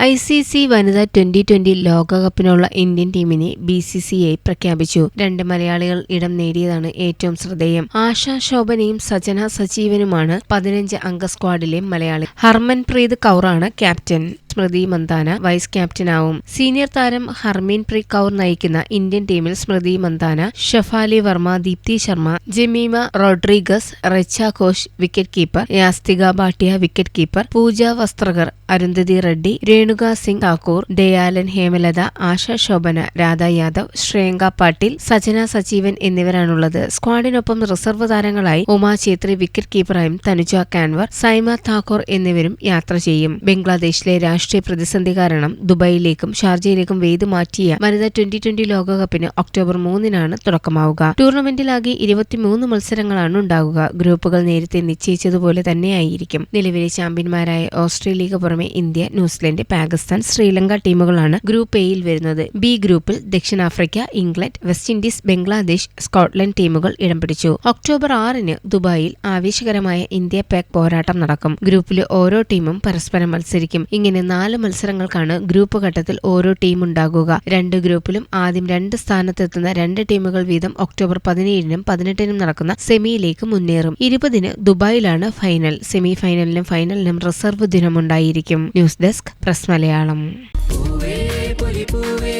I C C വനിതാ twenty twenty ലോകകപ്പിനുള്ള Indian ടീമിനെ ബി സി സി ഐ പ്രഖ്യാപിച്ചു. രണ്ട് മലയാളികൾ ഇടം നേടിയതാണ് ഏറ്റവും ശ്രദ്ധേയം. ആശ ശോഭനയും സജന സജീവനുമാണ് പതിനഞ്ച് അംഗ സ്ക്വാഡിലെ മലയാളി. ഹർമൻപ്രീത് കൗറാണ് ക്യാപ്റ്റൻ. സ്മൃതി മന്ദാന വൈസ് ക്യാപ്റ്റനാവും. സീനിയർ താരം ഹർമീൻ പ്രീത് കൗർ നയിക്കുന്ന ഇന്ത്യൻ ടീമിൽ Smriti Mandhana Shafali Verma Deepti Sharma Jemimah Rodrigues Richa Ghosh wicket keeper Yastika Bhatia wicket keeper Pooja Vastrakar Arundhati Reddy Renuka Singh Thakur Dayalan Hemalatha Asha Sobhana Radha Yadav Shreyanka Patil Sajana Sajeevan എന്നിവരാണുള്ളത്. സ്ക്വാഡിനൊപ്പം reserve താരങ്ങളായി Uma Chhetri wicket കീപ്പറായും തനുജ കാൻവർ സൈമ താക്കൂർ എന്നിവരും യാത്ര ചെയ്യും. ബംഗ്ലാദേശിലെ രാഷ്ട്രീയ പ്രതിസന്ധി കാരണം ദുബായിലേക്കും ഷാർജയിലേക്കും വേദി മാറ്റിയ വനിതാ ട്വന്റി ട്വന്റി ലോകകപ്പിന് ഒക്ടോബർ മൂന്നിനാണ് തുടക്കമാവുക. ടൂർണമെന്റിലാകെ ഇരുപത്തിമൂന്ന് മത്സരങ്ങളാണ് ഉണ്ടാകുക ഗ്രൂപ്പുകൾ നേരത്തെ നിശ്ചയിച്ചതുപോലെ തന്നെയായിരിക്കും. നിലവിലെ ചാമ്പ്യന്മാരായ ഓസ്ട്രേലിയക്ക് പുറമെ ഇന്ത്യ ന്യൂസിലൻഡ് പാകിസ്ഥാൻ ശ്രീലങ്ക ടീമുകളാണ് ഗ്രൂപ്പ് എയിൽ വരുന്നത്. ബി ഗ്രൂപ്പിൽ ദക്ഷിണാഫ്രിക്ക England West Indies Bangladesh Scotland ടീമുകൾ ഇടം പിടിച്ചു. ഒക്ടോബർ ആറിന് ദുബായിൽ ആവേശകരമായ ഇന്ത്യ പാക് പോരാട്ടം നടക്കും. ഗ്രൂപ്പിലെ ഓരോ ടീമും പരസ്പരം മത്സരിക്കും. ഇങ്ങനെ നാല് മത്സരങ്ങൾക്കാണ് ഗ്രൂപ്പ് ഘട്ടത്തിൽ ഓരോ ടീം ഉണ്ടാകുക. രണ്ട് ഗ്രൂപ്പിലും ആദ്യം രണ്ട് സ്ഥാനത്തെത്തുന്ന രണ്ട് ടീമുകൾ വീതം ഒക്ടോബർ പതിനേഴിനും പതിനെട്ടിനും നടക്കുന്ന സെമിയിലേക്ക് മുന്നേറും. ഇരുപതിന് ദുബായിലാണ് ഫൈനൽ. സെമി ഫൈനലിനും ഫൈനലിനും reserve ദിനമുണ്ടായിരിക്കും. News desk press Malayalam. പൂവേ പൊലി പൂവേ